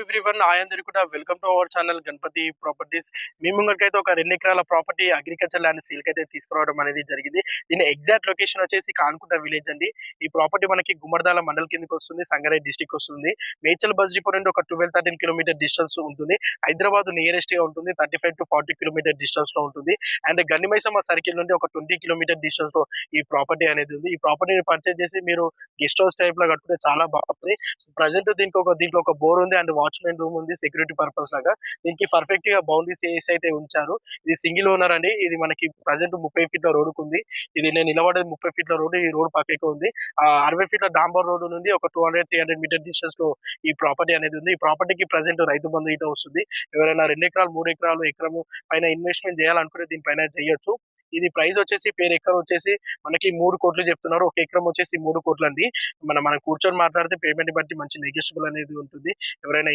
Everyone hi కూడా welcome to our channel Ganapati properties మీ ముంగడికైతే ఒక రెండు ఎకరాల ప్రాపర్టీ అగ్రికల్చర్ ల్యాండ్ సీల్ అయితే తీసుకురావడం అనేది జరిగింది. దీని ఎగ్జాక్ట్ లొకేషన్ వచ్చేసి కాన్కుంట విలేజ్ అండి. ఈ ప్రాపర్టీ మనకి గుమ్మడిదాల మండల్ కిందకి వస్తుంది సంగారెడ్డి డిస్టిక్ వస్తుంది. మేచల్ బస్ డిపో నుండి ఒక ట్వెల్వ్ థర్టీన్ కిలోమీటర్ డిస్టెన్స్ ఉంటుంది. హైదరాబాద్ నియరెస్ట్గా ఉంటుంది thirty five to forty kilometre డిస్టెన్స్లో ఉంటుంది. అండ్ గన్నిమైసమ్మ సర్కిల్ నుండి ఒక ట్వంటీ కిలోమీటర్ డిస్టెన్స్లో ఈ ప్రాపర్టీ అనేది ఉంది. ఈ ప్రాపర్టీని పర్చేజ్ చేసి మీరు గెస్ట్ హౌస్ టైప్లో కట్టుకుంటే చాలా బాగుంది ప్రజెంట్ దీనికి ఒక దీంట్లో ఒక బోర్ ఉంది. అండ్ వాచ్మెన్ రూమ్ ఉంది సెక్యూరిటీ పర్పస్ లాగా. దీనికి పర్ఫెక్ట్గా బౌండరీస్ వేసి అయితే ఉంచారు. ఇది సింగిల్ ఓనర్ అండి. ఇది మనకి ప్రజెంట్ ముప్పై ఫీట్ల రోడ్డుకు ఉంది. ఇది నేను నిలబడేది ముప్పై ఫీట్ల రోడ్డు. ఈ రోడ్ పక్కకే ఉంది. ఆ అరవై ఫీట్ల డాంబర్ రోడ్డు నుండి ఒక two hundred three hundred metre డిస్టెన్స్లో ఈ ప్రాపర్టీ అనేది ఉంది. ఈ ప్రాపర్టీకి ప్రజెంట్ రైతు బంధు ఇట వస్తుంది. ఎవరైనా రెండు ఎకరాలు మూడు ఎకరాలు ఎకరము పైన ఇన్వెస్ట్మెంట్ చేయాలనుకుంటే దీనిపైన చేయొచ్చు. ఇది ప్రైస్ వచ్చేసి పేరు ఎకరం వచ్చేసి మనకి మూడు కోట్లు చెప్తున్నారు. ఒక ఎకరం వచ్చేసి మూడు కోట్లు అండి మనం మనం కూర్చొని మాట్లాడితే పేమెంట్ బట్టి మంచి నెగిషియబుల్ అనేది ఉంటుంది. ఎవరైనా